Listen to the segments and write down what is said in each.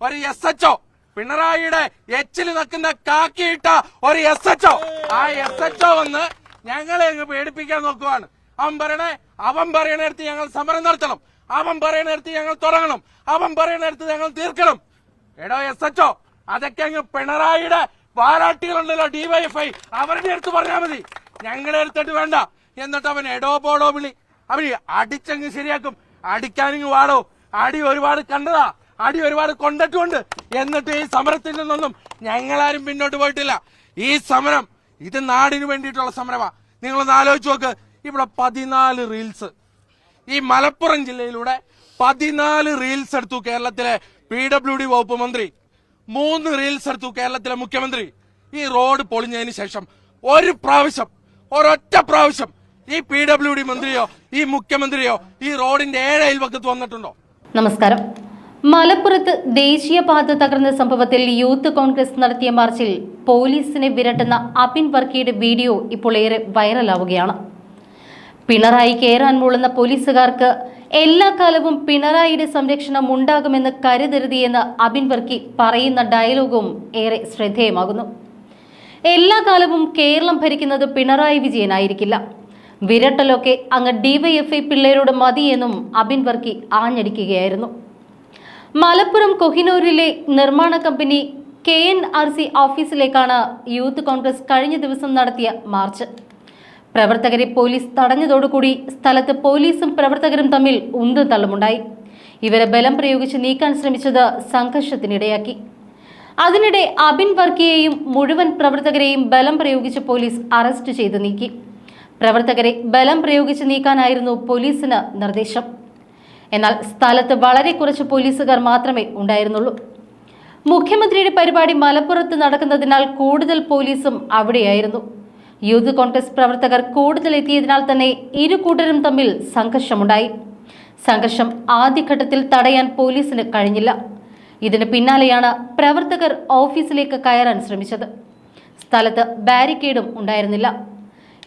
ഒരു S H O പിണറായിയുടെ എച്ചിൽ നിൽക്കുന്ന കാക്കിയിട്ട ഒരു എസ് എച്ച് ഒ ആ എസ് എച്ച് ഒ വന്ന് ഞങ്ങളെ അങ്ങ് പേടിപ്പിക്കാൻ നോക്കുവാണ്. അവൻ പറയണേ അവൻ പറയണടുത്ത് ഞങ്ങൾ സമരം നടത്തണം. അവൻ പറയണടുത്ത് ഞങ്ങൾ തുടങ്ങണം. അവൻ പറയണടുത്ത് ഞങ്ങൾ തീർക്കണം. എടോ എസ് എച്ച് ഒ അതൊക്കെ അങ്ങ് പിണറായിയുടെ വാരാട്ടികളുണ്ടല്ലോ ഡിവൈഎഫ്ഐ അവരുടെ അടുത്ത് പറഞ്ഞാൽ മതി. ഞങ്ങളെ അടുത്തിട്ട് വേണ്ട. എന്നിട്ട് അവൻ എടോ പോടോ വിളി. അവർ അടിച്ചങ്ങ് ശരിയാക്കും. അടിക്കാനിങ് വാടോ. അടി ഒരുപാട് കണ്ടതാ. അടി ഒരുപാട് കൊണ്ടിട്ടുണ്ട്. എന്നിട്ട് ഈ സമരത്തിൽ നിന്നൊന്നും ഞങ്ങളാരും പിന്നോട്ട് പോയിട്ടില്ല. ഈ സമരം ഇത് നാടിന് വേണ്ടിയിട്ടുള്ള സമരമാ. നിങ്ങളൊന്ന് ആലോചിച്ച് നോക്ക്. ഇവിടെ പതിനാല് റീൽസ് ഈ മലപ്പുറം ജില്ലയിലൂടെ പതിനാല് റീൽസ് എടുത്തു കേരളത്തിലെ പി ഡബ്ല്യു ഡി വകുപ്പ് മന്ത്രി. മൂന്ന് റീൽസ് എടുത്തു കേരളത്തിലെ മുഖ്യമന്ത്രി. ഈ റോഡ് പൊളിഞ്ഞതിന് ശേഷം ഒരു പ്രാവശ്യം ഒരൊറ്റ പ്രാവശ്യം ഈ പി ഡബ്ല്യു ഡി മന്ത്രിയോ ഈ മുഖ്യമന്ത്രിയോ ഈ റോഡിന്റെ ഏഴ് അയൽവക്കത്ത് വന്നിട്ടുണ്ടോ? നമസ്കാരം. മലപ്പുറത്ത് ദേശീയപാത തകർന്ന സംഭവത്തിൽ യൂത്ത് കോൺഗ്രസ് നടത്തിയ മാർച്ചിൽ പോലീസിനെ വിരട്ടുന്ന അബിൻ വർക്കിയുടെ വീഡിയോ ഇപ്പോൾ ഏറെ വൈറലാവുകയാണ്. പിണറായി കയറാൻ മൂളുന്ന പോലീസുകാർക്ക് എല്ലാ കാലവും പിണറായിയുടെ സംരക്ഷണം ഉണ്ടാകുമെന്ന് കരുതരുതിയെന്ന് അബിൻ വർക്കി പറയുന്ന ഡയലോഗും ഏറെ ശ്രദ്ധേയമാകുന്നു. എല്ലാ കാലവും കേരളം ഭരിക്കുന്നത് പിണറായി വിജയനായിരിക്കില്ല. വിരട്ടലൊക്കെ അങ്ങ് ഡിവൈഎഫ്ഐ പിള്ളേരോട് മതിയെന്നും അബിൻ വർക്കി ആഞ്ഞടിക്കുകയായിരുന്നു. മലപ്പുറം കൊഹിനൂരിലെ നിർമ്മാണ company K N R C ഓഫീസിലേക്കാണ് youth Congress കഴിഞ്ഞ ദിവസം നടത്തിയ മാർച്ച്. പ്രവർത്തകരെ പോലീസ് തടഞ്ഞതോടുകൂടി സ്ഥലത്ത് പോലീസും പ്രവർത്തകരും തമ്മിൽ ഉന്തും തള്ളുമുണ്ടായി ഇവരെ ബലം പ്രയോഗിച്ച് നീക്കാൻ ശ്രമിച്ചത് സംഘർഷത്തിനിടയാക്കി. അതിനിടെ അബിൻ വർക്കിയെയും മുഴുവൻ പ്രവർത്തകരെയും ബലം പ്രയോഗിച്ച് പോലീസ് അറസ്റ്റ് ചെയ്ത് നീക്കി. പ്രവർത്തകരെ ബലം പ്രയോഗിച്ച് നീക്കാനായിരുന്നു പോലീസിന് നിർദ്ദേശം. എന്നാൽ സ്ഥലത്ത് വളരെ കുറച്ച് പോലീസുകാർ മാത്രമേ ഉണ്ടായിരുന്നുള്ളൂ. മുഖ്യമന്ത്രിയുടെ പരിപാടി മലപ്പുറത്ത് നടക്കുന്നതിനാൽ കൂടുതൽ പോലീസും അവിടെയായിരുന്നു. യൂത്ത് കോൺഗ്രസ് പ്രവർത്തകർ കൂടുതൽ എത്തിയതിനാൽ തന്നെ ഇരു കൂട്ടരും തമ്മിൽ സംഘർഷമുണ്ടായി. സംഘർഷം ആദ്യഘട്ടത്തിൽ തടയാൻ പോലീസിന് കഴിഞ്ഞില്ല. ഇതിന് പിന്നാലെയാണ് പ്രവർത്തകർ ഓഫീസിലേക്ക് കയറാൻ ശ്രമിച്ചത്. സ്ഥലത്ത് ബാരിക്കേഡും ഉണ്ടായിരുന്നില്ല.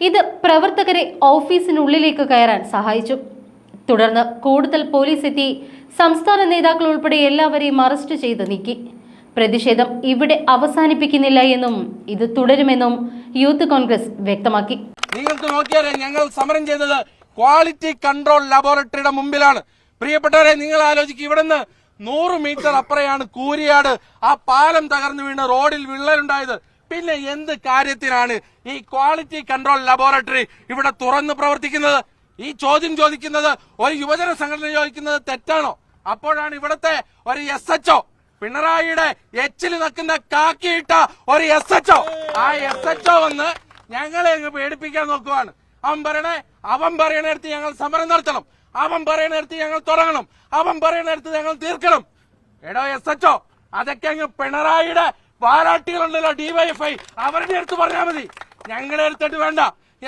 ഇത് പ്രവർത്തകരെ ഓഫീസിനുള്ളിലേക്ക് കയറാൻ സഹായിച്ചു. തുടർന്ന് കൂടുതൽ പോലീസ് എത്തി. സംസ്ഥാന നേതാക്കൾ ഉൾപ്പെടെ എല്ലാവരെയും അറസ്റ്റ് ചെയ്ത് നീക്കി. പ്രതിഷേധം ഇവിടെ അവസാനിപ്പിക്കുന്നില്ല എന്നും ഇത് തുടരുമെന്നും യൂത്ത് കോൺഗ്രസ് വ്യക്തമാക്കി. നിങ്ങൾക്ക് നോക്കിയാലേ ഞങ്ങൾ സമരം ചെയ്തത് ക്വാളിറ്റി കൺട്രോൾ ലബോറട്ടറിയുടെ മുമ്പിലാണ്. പ്രിയപ്പെട്ടവരെ നിങ്ങൾ ആലോചിക്കും ഇവിടുന്ന് നൂറ് മീറ്റർ അപ്പുറയാണ് കൂരിയാട്. ആ പാലം തകർന്നു വീണ് റോഡിൽ വിള്ളലുണ്ടായത്. പിന്നെ എന്ത് കാര്യത്തിനാണ് ഈ ക്വാളിറ്റി കൺട്രോൾ ലബോറട്ടറി ഇവിടെ തുറന്ന് പ്രവർത്തിക്കുന്നത്? ഈ ചോദ്യം ചോദിക്കുന്നത് ഒരു യുവജന സംഘടന ചോദിക്കുന്നത് തെറ്റാണോ? അപ്പോഴാണ് ഇവിടത്തെ ഒരു എസ് എച്ച് പിണറായിയുടെ എച്ചിൽ നിൽക്കുന്ന കാക്കിയിട്ട ഒരു എസ് എച്ച് ആ എസ് എച്ച് വന്ന് ഞങ്ങളെ അങ്ങ് പേടിപ്പിക്കാൻ നോക്കുവാണ്. അവൻ പറയണേ അവൻ പറയണടുത്ത് ഞങ്ങൾ സമരം നടത്തണം. അവൻ പറയണടുത്ത് ഞങ്ങൾ തുടങ്ങണം. അവൻ പറയണടുത്ത് ഞങ്ങൾ തീർക്കണം. എടോ എസ് എച്ച് അതൊക്കെ അങ്ങ് പിണറായിയുടെ വാരാട്ടികളുണ്ടല്ലോ ഡിവൈഎഫ്ഐ അവരുടെ അടുത്ത് പറഞ്ഞാൽ മതി. ഞങ്ങളെ അടുത്തിട്ട് വേണ്ട.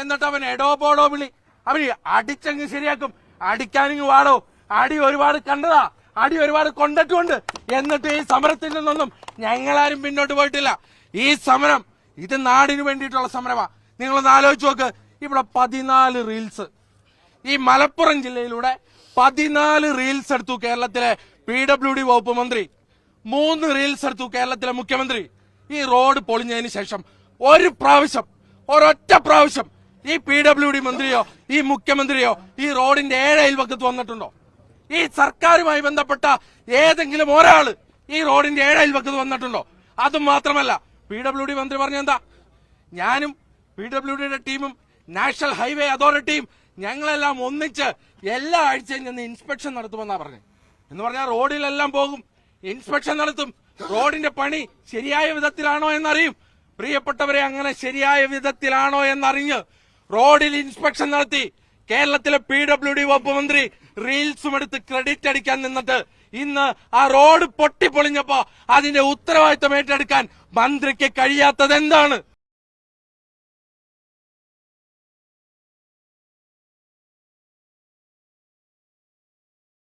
എന്നിട്ട് അവൻ എടോ പോടോ വിളി. അവന് അടിച്ചങ്ങ് ശരിയാക്കും. അടിക്കാനിങ് വാടോ. അടി ഒരുപാട് കണ്ടതാ. അടി ഒരുപാട് കൊണ്ടിട്ടുണ്ട്. എന്നിട്ട് ഈ സമരത്തിൽ നിന്നൊന്നും ഞങ്ങളാരും പിന്നോട്ട് പോയിട്ടില്ല. ഈ സമരം ഇത് നാടിന് വേണ്ടിയിട്ടുള്ള സമരമാ. നിങ്ങളൊന്ന് ആലോചിച്ച് നോക്ക്. ഇവിടെ പതിനാല് റീൽസ് ഈ മലപ്പുറം ജില്ലയിലൂടെ പതിനാല് റീൽസ് എടുത്തു കേരളത്തിലെ പി ഡബ്ല്യു ഡി വകുപ്പ് മന്ത്രി. മൂന്ന് റീൽസ് എടുത്തു കേരളത്തിലെ മുഖ്യമന്ത്രി. ഈ റോഡ് പൊളിഞ്ഞതിന് ശേഷം ഒരു പ്രാവശ്യം ഒരൊറ്റ പ്രാവശ്യം ഈ പി ഡബ്ല്യു ഡി മന്ത്രിയോ ഈ മുഖ്യമന്ത്രിയോ ഈ റോഡിന്റെ ഏഴ് അയൽവക്കത്ത് വന്നിട്ടുണ്ടോ? ഈ സർക്കാരുമായി ബന്ധപ്പെട്ട ഏതെങ്കിലും ഒരാൾ ഈ റോഡിന്റെ ഏഴ് അയൽവക്കത്ത് വന്നിട്ടുണ്ടോ? അതും മാത്രമല്ല പി ഡബ്ല്യു ഡി മന്ത്രി പറഞ്ഞെന്താ? ഞാനും പി ഡബ്ല്യു ഡിയുടെ ടീമും നാഷണൽ ഹൈവേ അതോറിറ്റിയും ഞങ്ങളെല്ലാം ഒന്നിച്ച് എല്ലാ ആഴ്ചയും ചെന്ന് ഇൻസ്പെക്ഷൻ നടത്തുമെന്നാ പറഞ്ഞു. എന്ന് പറഞ്ഞാൽ റോഡിലെല്ലാം പോകും ഇൻസ്പെക്ഷൻ നടത്തും. റോഡിന്റെ പണി ശരിയായ വിധത്തിലാണോ എന്നറിയും. പ്രിയപ്പെട്ടവരെ അങ്ങനെ ശരിയായ വിധത്തിലാണോ എന്നറിഞ്ഞ് റോഡിൽ ഇൻസ്പെക്ഷൻ നടത്തി. കേരളത്തിലെ പി ഡബ്ല്യു ഡി വകുപ്പ് മന്ത്രി റീൽസും എടുത്ത് ക്രെഡിറ്റ് അടിക്കാൻ നിന്നിട്ട് ഇന്ന് ആ റോഡ് പൊട്ടിപ്പൊളിഞ്ഞപ്പോ അതിന്റെ ഉത്തരവാദിത്തം ഏറ്റെടുക്കാൻ മന്ത്രിക്ക് കഴിയാത്തത് എന്താണ്